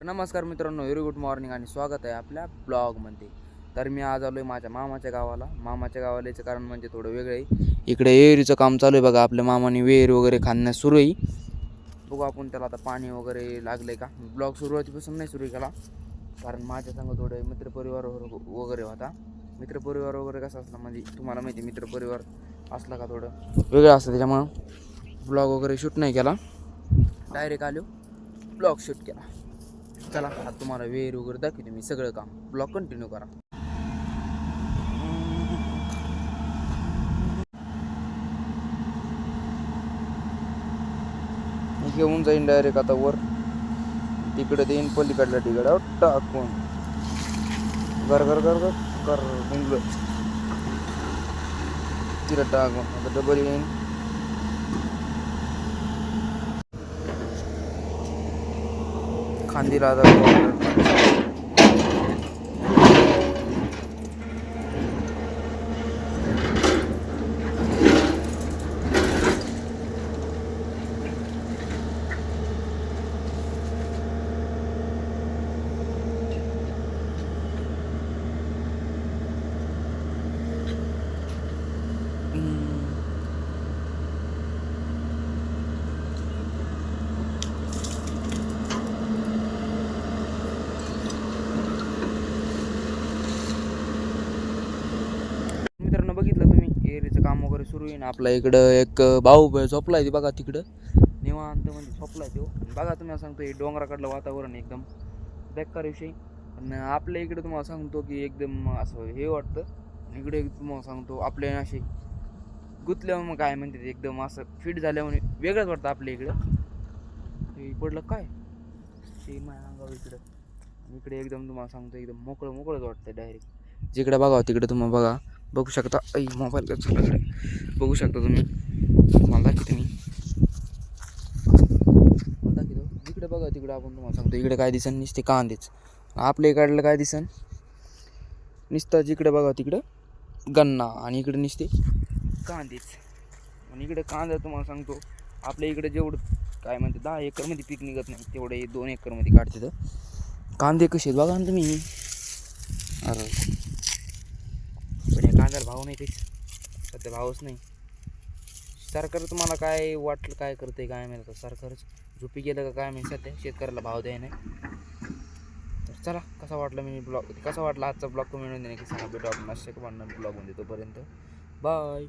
नमस्कार मित्रांनो very good morning आणि स्वागत आहे आपल्या ब्लॉगमध्ये. तर मी आज आलो आहे माझ्या मामाच्या गावाला. मामाच्या गावाला याचं कारण म्हणजे थोडं वेगळं आहे. इकडे विहिरीचं काम चालू आहे बघा आपल्या मामाने विहीर वगैरे खाण्यास सुरू आहे. बघू आपण त्याला आता पाणी वगैरे लागलं आहे का? ब्लॉग सुरुवातीपासून नाही सुरू केला कारण माझ्या संग थोडं मित्रपरिवार वगैरे होता. मित्रपरिवार वगैरे कसं असला म्हणजे तुम्हाला माहिती आहे, मित्रपरिवार असला का थोडं वेगळं असतं त्याच्यामुळं ब्लॉग वगैरे शूट नाही केला. डायरेक्ट आलो ब्लॉग शूट केला. चला आता तुम्हाला वेळ वगैरे दाखवते मी सगळं काम ब्लॉग कंटिन्यू करा मी घेऊन जाईन डायरेक्ट आता वर तिकडे देईन पलीकडल्या तिकडे टाकून घर घर घर घर कर मुंगलं तिला टाकून आता डबल येईन खांदीला वगैरे सुरू आहे ना आपल्या इकडं एक भाऊ झोपला आहे ते बघा तिकडं. निवांत म्हणजे झोपलाय तो. बघा तुम्हाला सांगतो हे डोंगराकडलं वातावरण एकदम. बेकार आणि पण आपल्या इकडे तुम्हाला सांगतो की एकदम असं हे वाटतं. इकडे तुम्हाला सांगतो आपले असे गुतल्या मग काय म्हणते एकदम असं फिट झाल्यामुळे वेगळंच वाटतं आपल्या इकडं. हे पडलं काय? ते माझ्या अंगावर इकडं. इकडे एकदम तुम्हाला सांगतो एकदम मोकळं मोकळंच वाटतं डायरेक्ट जिकडे बघा तिकडे तुम्ही बघा. बघू शकता. ऐ मोबाईल कसं इकडे बघू शकता तुम्ही. मला दाखवते मी. दाखवतो जिकडे बघा तिकडे आपण तुम्हाला सांगतो. इकडे काय दिसन नुसते कांदेच. आपल्या इकडलं काय दिसन? नुसतं जिकडे बघा तिकडं गन्ना आणि इकडे नुसते कांदेच. आणि इकडे कांदा तुम्हाला सांगतो. आपल्या इकडे जेवढं काय म्हणते दहा एकरमध्ये पीक निघत नाही. तेवढे दोन एकरमध्ये काढते तर. कांदे कसे आहेत बघा ना तुम्ही. अरे. भाव नाही तेच सध्या भावच नाही. सरकार तुम्हाला काय वाटलं काय करते काय मिळतं सरकारच झोपी गेलं का काय माहिती सध्या? शेतकऱ्याला भाव द्याय नाही. तर चला कसा वाटला मी ब्लॉग? कसा वाटला आजचा ब्लॉग? कमेंट देणे की सांगा. भेटू आपण असे ब्लॉगमध्ये तोपर्यंत. बाय